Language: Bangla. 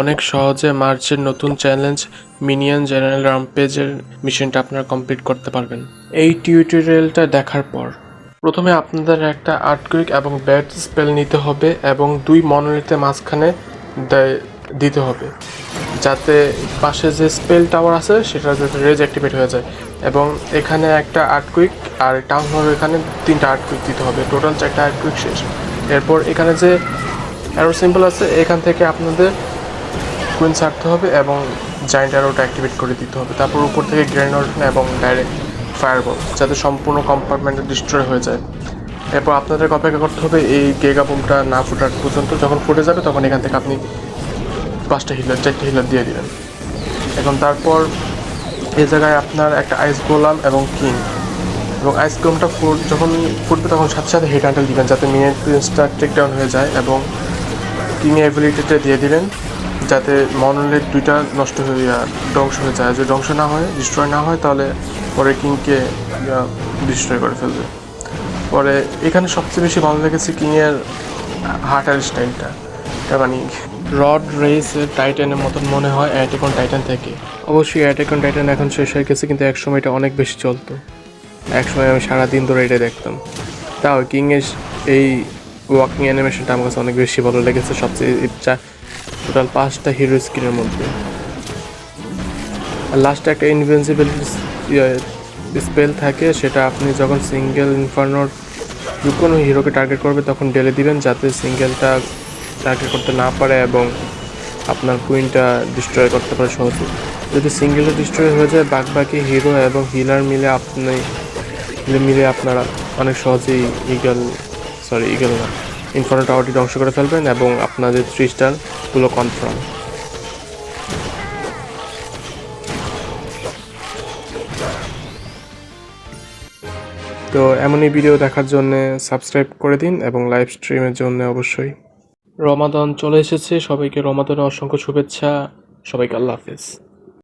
অনেক সহজে মার্চের নতুন চ্যালেঞ্জ মিনিয়ন জেনারেল রামপেজের মিশনটা আপনারা কমপ্লিট করতে পারবেন। এই টিউটোরিয়ালটা দেখার পর প্রথমে আপনাদের একটা আর্টকুইক এবং ব্যাট স্পেল নিতে হবে এবং দুই মনোলিথের মাঝখানে দিতে হবে। যাতে পাশে যে স্পেল টাওয়ার আছে, সেটা যাতে রেজ অ্যাক্টিভেট হয়ে যায়। এবং এখানে একটা আর্টকুইক আর টাউন হল এখানে তিনটা আর্টকুইক দিতে হবে। টোটাল চারটা আর্টকুইক শেষ। এরপর এখানে যে অ্যারো সিম্বল আছে, এখান থেকে আপনাদের কুইন ছাড়তে হবে এবং জায়েন্ট অ্যারোটা অ্যাক্টিভেট করে দিতে হবে। তারপর উপর থেকে গ্রেনেড এবং ডাইরেক্ট ফায়ারবল যাতে সম্পূর্ণ কম্পার্টমেন্টে ডিস্ট্রয় হয়ে যায়। এরপর আপনাদের অপেক্ষা করতে হবে এই গেগা বোমটা না ফোটার পর্যন্ত। যখন ফুটে যাবে, তখন এখান থেকে আপনি পাঁচটা হিলার চারটে হিলার দিয়ে দিবেন। এখন তারপর এই জায়গায় আপনার একটা আইস গোলাম এবং কিং এবং আইস গোলামটা ফুট, যখন ফুটবে, তখন সাথে সাথে হেড হ্যান্ডেল দিবেন, যাতে মিনিট প্রিন্সটা টেক ডাউন হয়ে যায় এবং কিং অ্যাবিলিটিটা দিয়ে দিবেন। যাতে মনোলের দুইটা নষ্ট হয়ে ধ্বংস হয়ে যায়। যদি ধ্বংস না হয় ডিস্ট্রয় না হয়, তাহলে পরে কিংকে ডিস্ট্রয় করে ফেলবে। পরে এখানে সবচেয়ে বেশি ভালো লেগেছে কিংয়ের হার্টার স্টাইলটা এটা মানে রড রেসের টাইটানের মতন মনে হয় অ্যাটেকন টাইটান থেকে। অবশ্যই অ্যাটেকন টাইটান এখন শেষ হয়ে গেছে, কিন্তু একসময় এটা অনেক বেশি চলতো। একসময় আমি সারাদিন ধরে এটা দেখতাম। তাও কিংয়ের এই ওয়াকিং অ্যানিমেশনটা আমার কাছে অনেক বেশি ভালো লেগেছে। সবচেয়ে টোটাল পাঁচটা হিরো স্ক্রিনের মধ্যে। আর লাস্টে একটা ইনভেন্সিবল স্পেল থাকে, সেটা আপনি যখন সিঙ্গেল ইনফার্নোর যে কোনো হিরোকে টার্গেট করবে, তখন ডেলে দিবেন যাতে সিঙ্গেলটা টার্গেট করতে না পারে এবং আপনার কুইনটা ডিস্ট্রয় করতে পারে সহজে যদি সিঙ্গেলটা ডিস্ট্রয় হয়ে যায় বাকি হিরো এবং হিলার মিলে আপনি, মিলে আপনারা অনেক সহজেই ইগল সরি ইগল না ইনফার্নো টাওয়ারটি ধ্বংস করে ফেলবেন এবং আপনাদের থ্রি স্টারগুলো কনফার্ম তো এমনই ভিডিও দেখার জন্য সাবস্ক্রাইব করে দিন এবং লাইভ স্ট্রিমের জন্য অবশ্যই। রমাদান চলে এসেছে। সবাইকে রমাদানের অসংখ্য শুভেচ্ছা। সবাইকে আল্লাহ হাফেজ।